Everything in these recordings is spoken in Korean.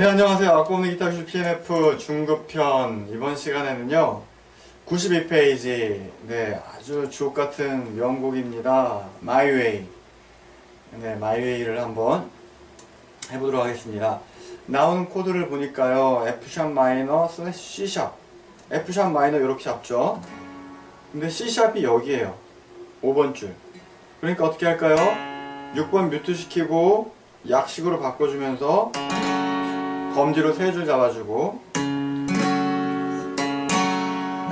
네 안녕하세요. 아꼬미 기타 교실 PNF 중급편. 이번 시간에는요 92페이지. 네 아주 주옥같은 명곡입니다. Way. 네 Way를 한번 해보도록 하겠습니다. 나오는 코드를 보니까요 F샵 마이너 슬래시 C샵 F샵 마이너 이렇게 잡죠. 근데 C샵이 여기에요. 5번 줄. 그러니까 어떻게 할까요? 6번 뮤트 시키고 약식으로 바꿔주면서 검지로 세 줄 잡아주고.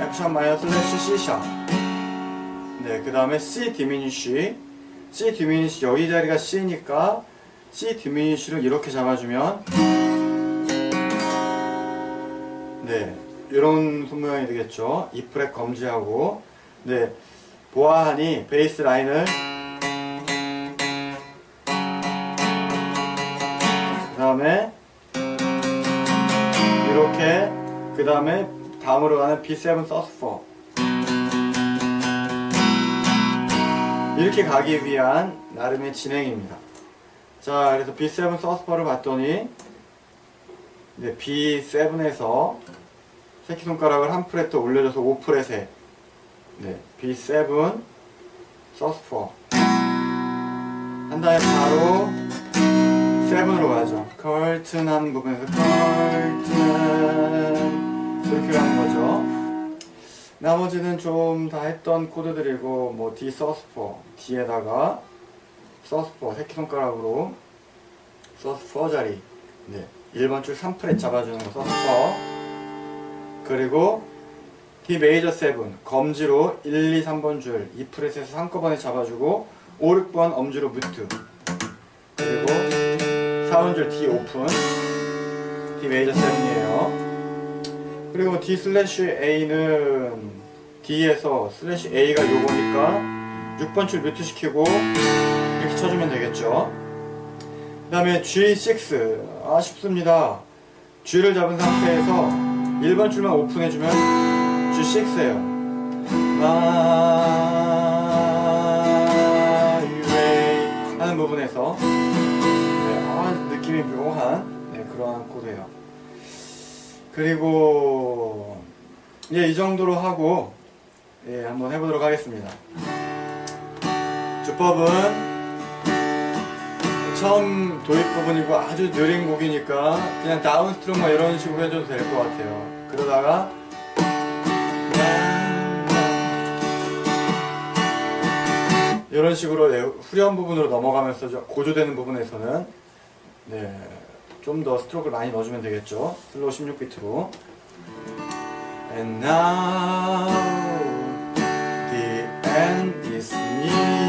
F샵 마이너 슬래시 C샵 네, 그 다음에 C 디미니쉬 C 디미니쉬 여기 자리가 C니까 C 디미니쉬를 이렇게 잡아주면. 네, 이런 손 모양이 되겠죠. E 프렛 검지하고. 네, 보아하니 베이스 라인을 다음에 다음으로 가는 B7 서스퍼 이렇게 가기 위한 나름의 진행입니다. 자 그래서 B7 서스퍼를 봤더니 이제 B7에서 새끼손가락을 한 프렛 더 올려줘서 5프렛에 네, B7 서스퍼 한 다음에 바로 7으로 가죠. 컬튼한 부분에서 컬튼 이렇게 가는 거죠. 나머지는 좀 다 했던 코드들이고 뭐 D 서스퍼 D에다가 서스퍼 새끼손가락으로 서스퍼 자리. 네, 1번 줄 3프렛 잡아주는 거 서스퍼 그리고 D 메이저 7 검지로 1, 2, 3번 줄 2프렛에서 한꺼번에 잡아주고 5, 6번 엄지로 무트. 그리고 4번 줄 D 오픈. D 메이저 7이에요 그리고 D 슬래시 A는 D에서 슬래시 A가 요거니까 6번 줄 뮤트 시키고 이렇게 쳐주면 되겠죠. 그 다음에 G6 아쉽습니다. G를 잡은 상태에서 1번 줄만 오픈해주면 G6에요. My way 하는 부분에서 네, 아, 느낌이 묘한 네, 그러한 코드예요 그리고 예, 이 정도로 하고 예, 한번 해보도록 하겠습니다. 주법은 처음 도입 부분이고 아주 느린 곡이니까 그냥 다운 스트로크만 이런 식으로 해줘도 될 것 같아요. 그러다가 이런 식으로 네, 후렴 부분으로 넘어가면서 고조되는 부분에서는 네, 좀 더 스트로크를 많이 넣어주면 되겠죠? 슬로우 16비트로. And now the end is near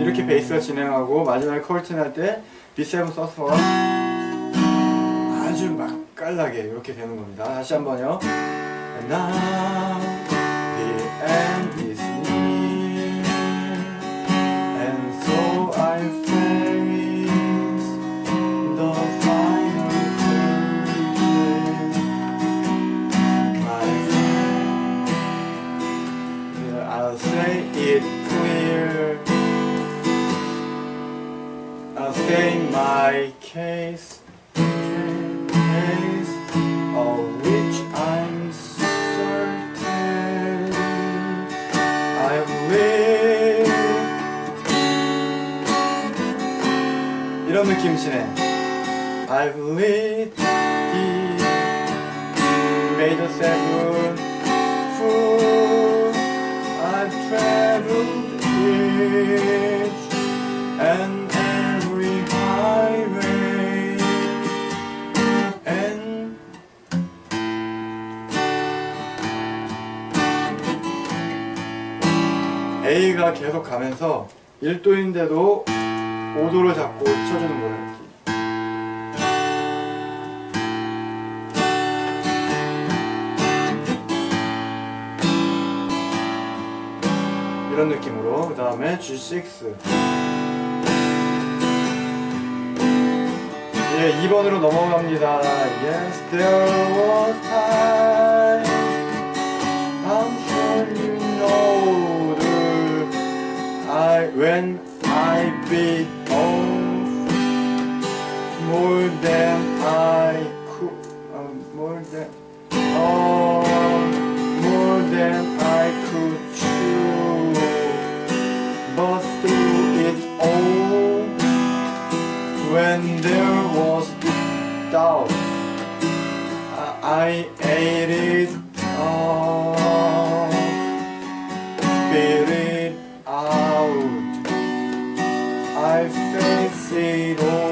이렇게 베이스가 진행하고 마지막에 컬튼 할때 B7 서스가 아주 맛깔나게 이렇게 되는 겁니다. 다시 한번요. And now the end is near And so I face the final curtain My friend I'll say it clear I'll state my case, case of which I'm certain I've lived 이런 느낌 진행 I've lived the major seven food I've traveled each and A가 계속 가면서 1도인데도 5도를 잡고 쳐주는 거예요. 이런 느낌으로 그 다음에 G6 예, 2번으로 넘어갑니다. Yes, there was time. I'm sure you know I when I bit off more than I could, uh, more than oh, more than I could chew. But through it all, when there was doubt, I, I ate it I've faith,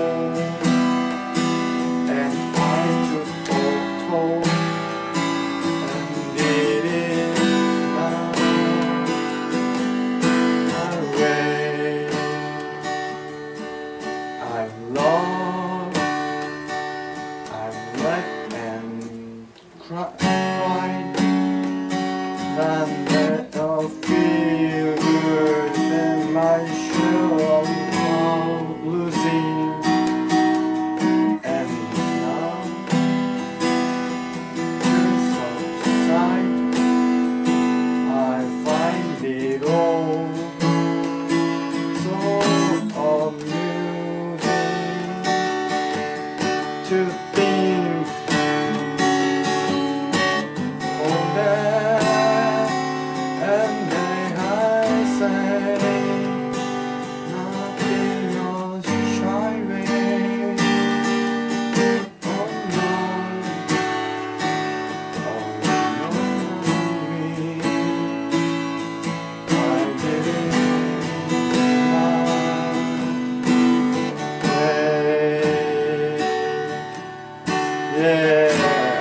예,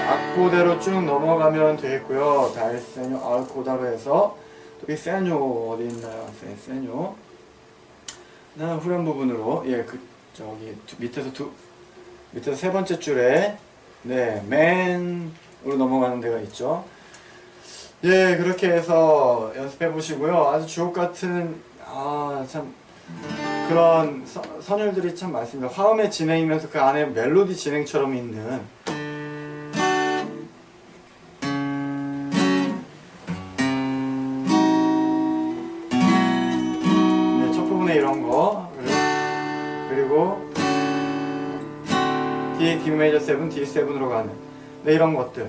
악보대로 쭉 넘어가면 되겠고요. 달세뇨, 아르코다로 해서 또 이 세뇨 어디 있나요? 세, 세뇨. 나 후렴 부분으로 예, 그 저기 두- 밑에서 두 밑에서 세 번째 줄에 네, 맨으로 넘어가는 데가 있죠. 예, 그렇게 해서 연습해 보시고요. 아주 주옥 같은 아 참 그런 서- 선율들이 참 많습니다. 화음의 진행이면서 그 안에 멜로디 진행처럼 있는 D, D 메이저 7, D7으로 가는 네, 이런 것들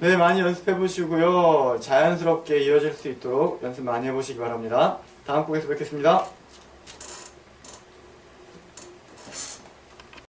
네, 많이 연습해 보시고요. 자연스럽게 이어질 수 있도록 연습 많이 해보시기 바랍니다. 다음 곡에서 뵙겠습니다.